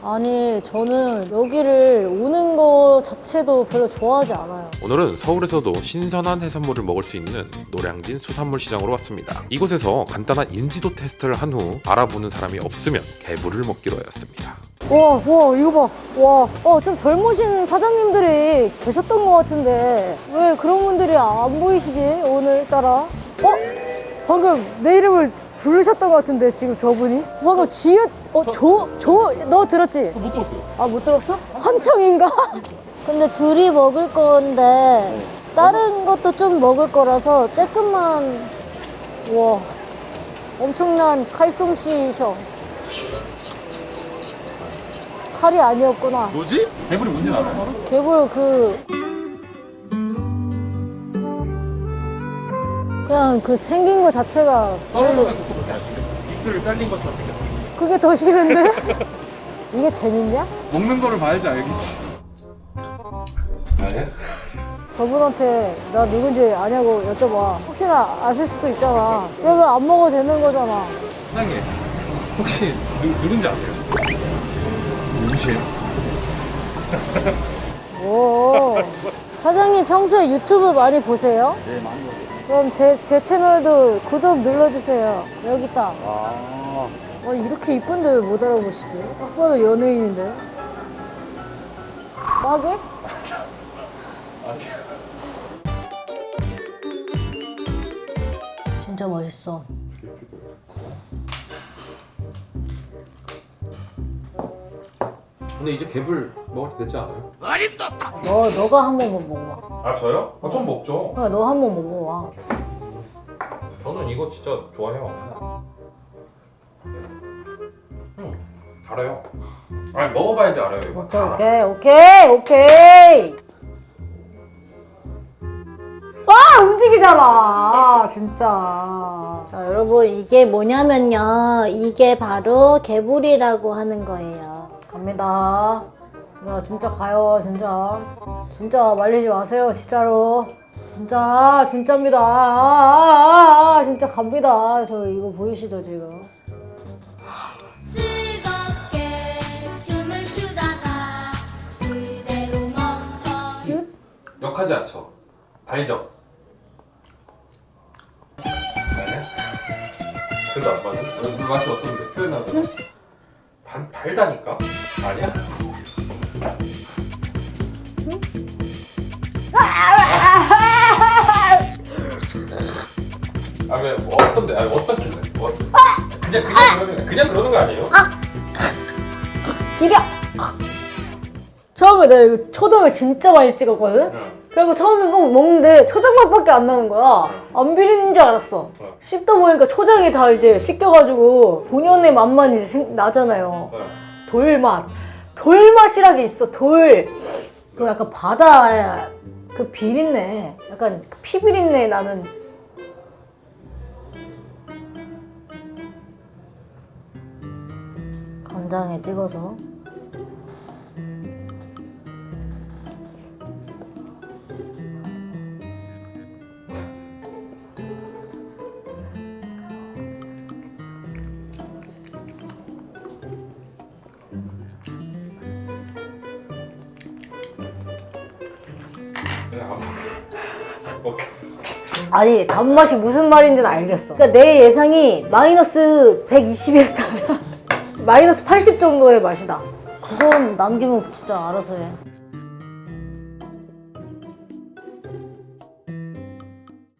아니 저는 여기를 오는 거 자체도 별로 좋아하지 않아요. 오늘은 서울에서도 신선한 해산물을 먹을 수 있는 노량진 수산물 시장으로 왔습니다. 이곳에서 간단한 인지도 테스트를 한 후 알아보는 사람이 없으면 개불을 먹기로 하였습니다. 와, 와, 이거 봐. 와, 어, 좀 젊으신 사장님들이 계셨던 것 같은데, 왜 그런 분들이 안 보이시지, 오늘따라? 어? 방금 내 이름을 부르셨던 것 같은데, 지금 저분이? 방금 지읒, 어, 조, 조, 너 들었지? 못 들었어요. 아, 못 들었어? 헌청인가? 근데 둘이 먹을 건데, 다른 것도 좀 먹을 거라서, 조금만, 와, 엄청난 칼솜씨셔. 칼이 아니었구나. 뭐지? 대물이 뭔지 알아요? 개불 그 그냥 그 생긴 거 자체가 별로 것도 그렇게 안. 입술을 잘린 것처럼 생겼어요. 그게 더 싫은데 이게 재밌냐? 먹는 거를 봐야지 알겠지. 아니야? 저분한테 나 누군지 아냐고 여쭤봐 혹시나 아실 수도 있잖아 그러면 안 먹어도 되는 거잖아 사장님, 혹시 누, 누군지 아세요? 누구세요? 오 사장님 평소에 유튜브 많이 보세요? 네, 많이 먹어요. 그럼 제, 제 채널도 구독 눌러주세요 여기 있다 아, 어, 이렇게 이쁜데 왜 못 알아보시지? 딱 봐도 연예인인데. 빠게? 진짜 맛있어. 근데 이제 개불 먹을 때 됐지 않아요? 너, 너가 한 번만 먹어봐. 아 저요? 아, 전 먹죠. 야, 너한번 먹어봐. 저는 이거 진짜 좋아해요. 알아요. 아니 먹어봐야지 알아요 이거. 오케이, 오케이, 오케이, 오케이. 아, 움직이잖아. 진짜. 자, 여러분, 이게 뭐냐면요. 이게 바로 개불이라고 하는 거예요. 갑니다. 자, 진짜 가요, 진짜. 진짜 말리지 마세요, 진짜로. 진짜, 진짜입니다. 아, 아, 아, 아, 진짜 갑니다. 저 이거 보이시죠, 지금? 역하지 않죠. 달죠. 아니야? 그래도 안 맞아? 물 맛이 어떤데 표현하자. 단 달다니까. 아니야? 아왜 뭐 어떤데? 아니 어떻길래? 뭐, 그냥 그냥 그러는 그냥 그러는 거 아니에요? 이리야! 처음에 내가 이거 초장을 진짜 많이 찍었거든? 응. 그리고 처음에 먹, 먹는데 초장 맛밖에 안 나는 거야. 안 비리는 줄 알았어. 응. 씹다 보니까 초장이 다 이제 씻겨가지고 본연의 맛만 이제 생- 나잖아요. 네. 돌맛. 돌맛이라 게 있어, 돌. 그 약간 바다 그 비린내. 약간 피 비린내 나는. 간장에 찍어서. 아니 단맛이 무슨 말인지는 알겠어. 그러니까 내 예상이 마이너스 120이었다면 마이너스 80 정도의 맛이다. 그건 남기면 진짜 알아서 해.